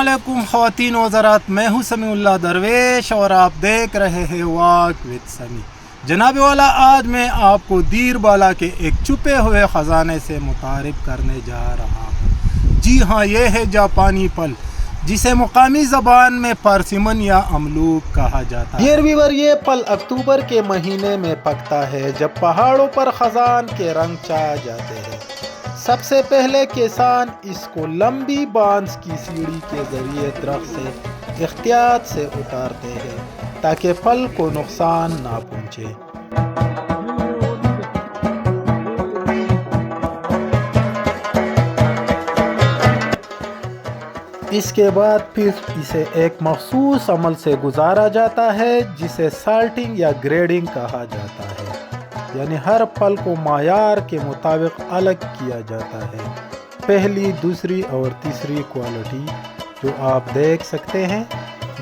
علیکم خواتین و حضرات، میں ہوں سمیع اللہ درویش اور آپ دیکھ رہے ہیں واک وتھ سمی جناب والا، آج میں آپ کو دیر بالا کے ایک چھپے ہوئے خزانے سے متعارف کرنے جا رہا ہوں۔ جی ہاں یہ ہے جاپانی پل، جسے مقامی زبان میں پرسمن یا املوک کہا جاتا ہے۔ ویور یہ پل اکتوبر کے مہینے میں پکتا ہے، جب پہاڑوں پر خزان کے رنگ چاہ جاتے ہیں۔ سب سے پہلے کسان اس کو لمبی بانس کی سیڑھی کے ذریعے درخت سے احتیاط سے اتارتے ہیں تاکہ پل کو نقصان نہ پہنچے۔ اس کے بعد پھر اسے ایک مخصوص عمل سے گزارا جاتا ہے، جسے سالٹنگ یا گریڈنگ کہا جاتا ہے۔ یعنی ہر پل کو معیار کے مطابق الگ کیا جاتا ہے۔ پہلی، دوسری اور تیسری کوالٹی جو آپ دیکھ سکتے ہیں،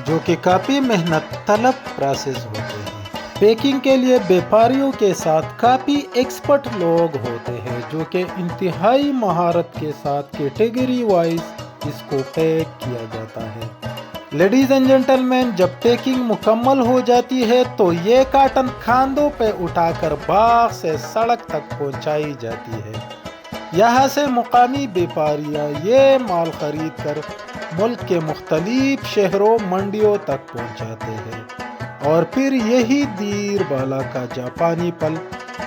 جو کہ کافی محنت، طلب پروسیس ہوتے ہیں۔ پیکنگ کے لیے بیپاریوں کے ساتھ کافی ایکسپرٹ لوگ ہوتے ہیں، جو کہ انتہائی مہارت کے ساتھ کیٹیگری وائز اس کو پیک کیا جاتا ہے۔ لیڈیز اینڈ جینٹل مین جب پیکنگ مکمل ہو جاتی ہے تو یہ کاٹن کھاندوں پہ اٹھا کر باغ سے سڑک تک پہنچائی جاتی ہے۔ یہاں سے مقامی بیپاریاں یہ مال خرید کر ملک کے مختلف شہروں، منڈیوں تک پہنچاتے ہیں۔ اور پھر یہی دیر بالا کا جاپانی پل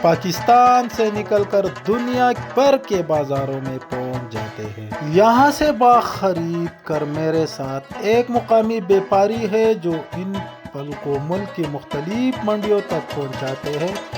پاکستان سے نکل کر دنیا بھر کے بازاروں میں پہنچ جاتے ہیں۔ یہاں سے باغ خرید کر میرے ساتھ ایک مقامی بیپاری ہے جو ان پل کو ملک کی مختلف منڈیوں تک پہنچاتے ہیں۔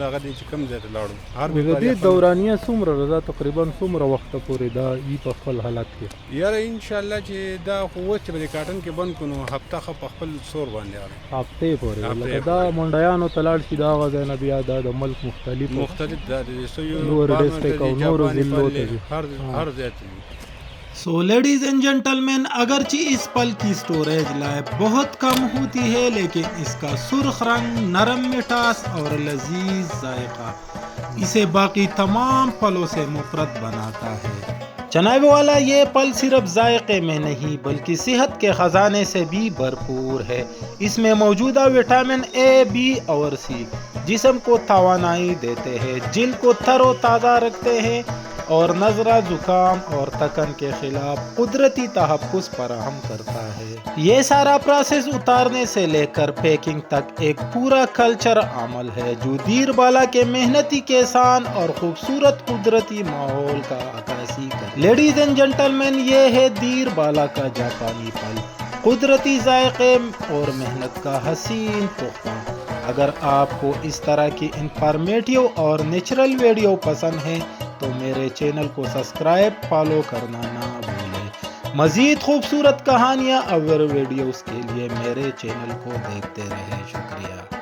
لغه دي چې کوم ځای ته لاړو هر د دې دورانیه څومره رضا تقریبا څومره وخت پورې دا ای په خپل حالت کې یار ان شاء الله چې دا قوت بل کاټن کې بند کونو هفته خ په خپل سور باندې راځي هفته پورې لکه دا منډیانو تلاړ شي دا غزا نه بیا دا د ملک مختلف مختلف دا د سویو نور ډېر څه کوم نور زلو ته ځي. So ladies and gentlemen اگرچہ اس پل کی سٹوریج لائف بہت کم ہوتی ہے لیکن اس کا سرخ رنگ نرم مٹاس اور لذیذ ذائقہ اسے باقی تمام پلوں سے مفرد بناتا ہے۔ جناب والا یہ پل صرف ذائقے میں نہیں بلکہ صحت کے خزانے سے بھی بھرپور ہے۔ اس میں موجودہ وٹامن اے بی اور سی جسم کو توانائی دیتے ہیں جلد کو تر و تازہ رکھتے ہیں۔ اور نظرہ زکام اور تکن کے خلاف قدرتی تحفظ فراہم کرتا ہے۔ یہ سارا پروسیس اتارنے سے لے کر پیکنگ تک ایک پورا کلچر عمل ہے جو دیر بالا کے محنتی کسان اور خوبصورت قدرتی ماحول کا عکاسی کر لیڈیز اینڈ جنٹل مین یہ ہے دیر بالا کا جاپانی پل۔ قدرتی ذائقے اور محنت کا حسین تحفہ۔ اگر آپ کو اس طرح کی انفارمیٹیو اور نیچرل ویڈیو پسند ہیں تو میرے چینل کو سبسکرائب، فالو کرنا نہ بھولیں۔ مزید خوبصورت کہانیاں اور ویڈیوز کے لیے میرے چینل کو دیکھتے رہیں۔ شکریہ۔